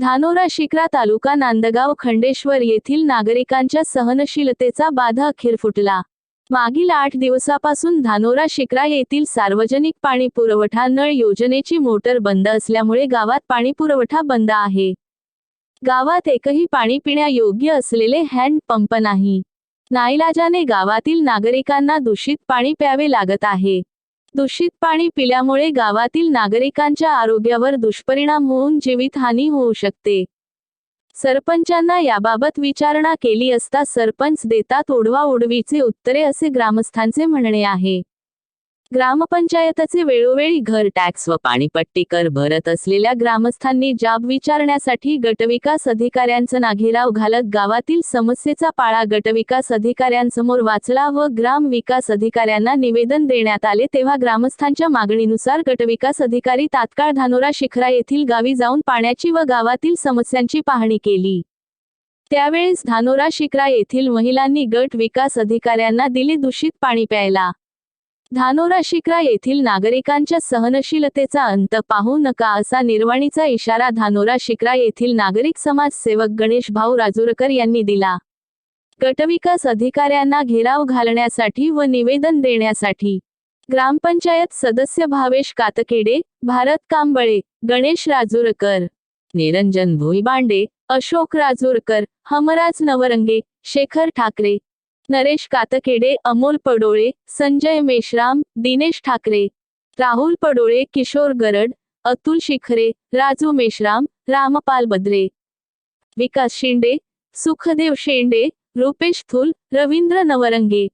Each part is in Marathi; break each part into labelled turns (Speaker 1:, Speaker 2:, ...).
Speaker 1: धानोरा शिक्रा तालुका नांदगाव खंडेश्वर येथील नागरिकांच्या सहनशीलतेचा बाधा अखेर फुटला. मागील आठ दिवसापासून धानोरा शिक्रा येथील सार्वजनिक पाणी पुरवठा नळ योजनेची मोटर बंद असल्यामुळे गावात पाणी पुरवठा बंद आहे. गावात एकही पाणी पिण्यायोग्य असलेले हँडपंप नाही. नाईलाजाने गावातील नागरिकांना दूषित पाणी प्यावे लागत आहे. दूषित पाणी पिल्यामुळे गावातील नागरिकांच्या आरोग्यावर दुष्परिणाम होऊन जीवितहानी होऊ शकते. सरपंचांना याबाबत विचारणा केली असता सरपंच देतात ओढवा ओढवीचे उत्तरे असे ग्रामस्थांचे म्हणणे आहे. ग्रामपंचायतचे वेळोवेळी घर टॅक्स व पाणीपट्टी कर भरत असलेल्या ग्रामस्थांनी जाब विचारण्यासाठी गटविकास अधिकाऱ्यांचं नाघेराव घालत गावातील समस्येचा पाळा गटविकास अधिकाऱ्यांसमोर वाचला व ग्राम विकास अधिकाऱ्यांना निवेदन देण्यात आले तेव्हा ग्रामस्थांच्या मागणीनुसार गटविकास अधिकारी तात्काळ धानोरा शिखरा येथील गावी जाऊन पाण्याची व गावातील समस्यांची पाहणी केली. त्यावेळेस धानोरा शिक्रा येथील महिलांनी गट विकास अधिकाऱ्यांना दिले दूषित पाणी प्यायला. धानोरा शिक्रा येथील नागरिकांच्या सहनशीलतेचा अंत पाहू नका असा निर्वाणीचा इशारा धानोरा शिक्रा येथील नागरिक समाजसेवक गणेश भाऊ राजूरकर यांनी दिला. गटविकास अधिकाऱ्यांना घेराव घालण्यासाठी व निवेदन देण्यासाठी. ग्रामपंचायत सदस्य भावेश कातकेडे भारत कांबळे गणेश राजूरकर. निरंजन भुईबांडे अशोक राजूरकर हमराज नवरंगे शेखर ठाकरे नरेश कातकेडे अमोल पडोळे संजय मेश्राम दिनेश ठाकरे राहुल पडोळे किशोर गरड अतुल शिखरे राजू मेश्राम रामपाल बद्रे. विकास शिंदे सुखदेव शेंडे रुपेश थुल रवींद्र नवरंगे.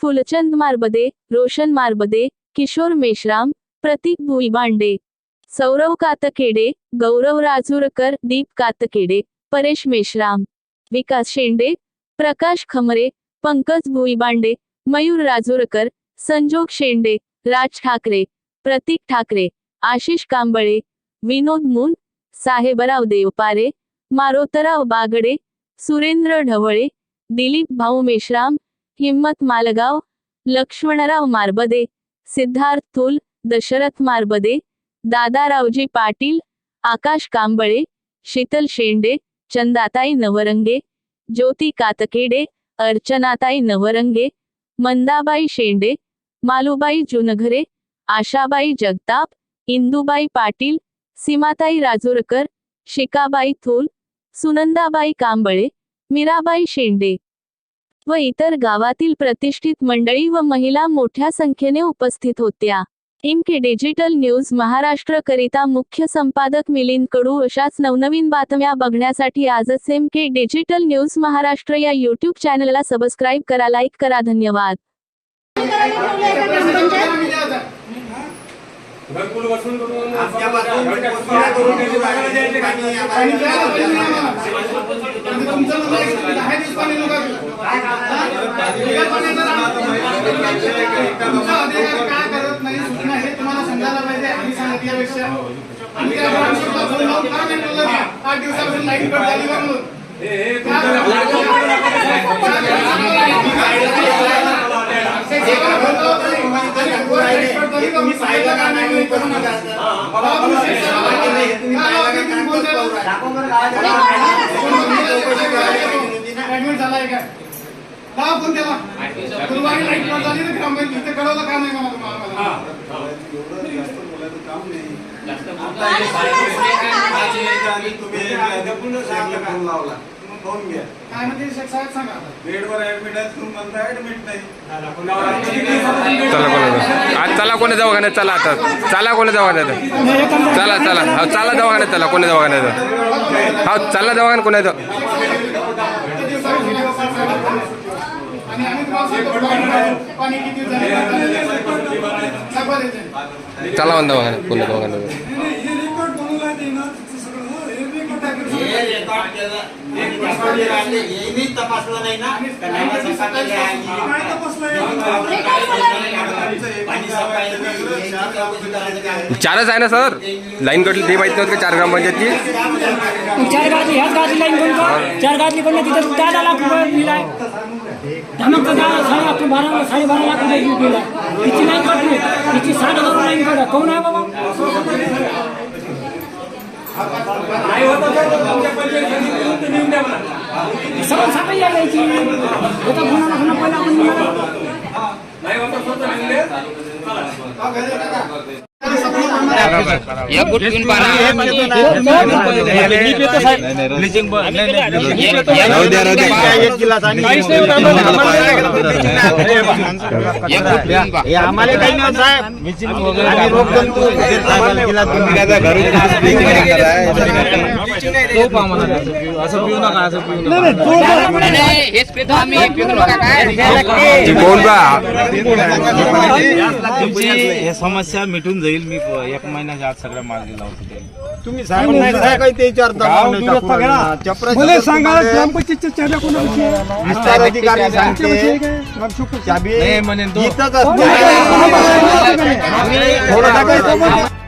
Speaker 1: फुलचंद मारबदे रोशन मारबदे किशोर मेश्राम प्रतीक भुईबांडे. सौरव कातकेडे गौरव राजूरकर दीप कातकेडे परेश मेश्राम. विकास शेंडे प्रकाश खमरे पंकज भुईबांडे मयूर राजूरकर संजोग शेंडे राज ठाकरे प्रतीक ठाकरे आशिष कांबळे विनोद मुन साहेबराव देवपारे मारोतराव बागडे सुरेंद्र ढवळे दिलीप भाऊ मेश्राम हिम्मत मालगाव लक्ष्मणराव मारबदे सिद्धार्थ थुल दशरथ मारबदे दादारावजी पाटील आकाश कांबळे शीतल शेंडे चंदाताई नवरंगे ज्योती कातकेडे अर्चनाताई नवरंगे मंदाबाई शेंडे मालूबाई जुनघरे आशाबाई जगताप इंदुबाई पाटील सीमाताई राजूरकर शिकाबाई थोल सुनंदाबाई कांबळे मीराबाई शेंडे व इतर गावातील प्रतिष्ठित मंडळी व महिला मोठ्या संख्येने उपस्थित होत्या. इमके डिजिटल न्यूज महाराष्ट्र करिता मुख्य संपादक मिलिंद कडू अशाच नवनवीन बातम्या बघण्यासाठी आजच M K digital news Maharashtra या युट्यूब चॅनलला सबस्क्राईब करा लाईक करा. धन्यवाद.
Speaker 2: आठ दिवसापासून लाइट कट झाली म्हणून का
Speaker 3: नाही.
Speaker 2: करू नका. ऍडमिट झालाय का लावा फोन त्याला गुरुवारी लाइट कट झाली ना ग्रामपंचायत कळवलं का नाही मला तुम्हाला
Speaker 3: हा.
Speaker 2: काय म्हणते शेख साहेब? सांगा आता.
Speaker 4: बेडवर ऍडमिट आहे तुम्ही म्हणता ऍडमिट नाही.
Speaker 5: चला चला कोणी दवाखान्यात? चला आता. चला कोणी दवाखान्यात? चला चला. हो चला दवाखान्यात चला कोणी दवाखान्यात? हो चला दवाखान्यात कोणी.
Speaker 2: आणि
Speaker 5: चला
Speaker 4: हे हे
Speaker 6: हे लिहायची, चौकशी करायची काय?
Speaker 5: चारच आहे ना सर? लाईन कटली ते माहिती नव्हतं का चार ग्रामपंचायतची?
Speaker 7: चार गाजली ह्याच गाजली लाईन कोण चार गाजली कोण तिथं दहा लाख रुपये दिलाय धमकचा दहा साडे अकरा बारा साडेबारा लाख रुपये बिल दिलाय तिची लाईन कटली तिची साठ हजार लाईन कट कोण आहे बाबा
Speaker 3: नाही होत तुमच्या पंचायत समितीतून ते नेऊन द्या म्हणा.
Speaker 7: सगळं सगळं या यायची एका गुन्हा गुन्हा पहिला आपण निघालो.
Speaker 3: नाही होत असलं
Speaker 6: आम्हाला काही नाही साहेब आम्ही तुमची हे समस्या मिटून जाईल मी एक महिन्याच्या आत सगळ्या माल दिला होता तुम्ही नाही राहिले. चपराशी
Speaker 4: मला
Speaker 6: दबाव
Speaker 4: सांगा. ग्रामपंचायतच्या चाव्या कोणापाशी आहे?
Speaker 6: विस्तार अधिकारी सांगते
Speaker 4: ग्रामसेवक
Speaker 6: चाबी इथंच
Speaker 4: कोण
Speaker 6: असते
Speaker 4: आहे?
Speaker 6: थोडं टाकायचं.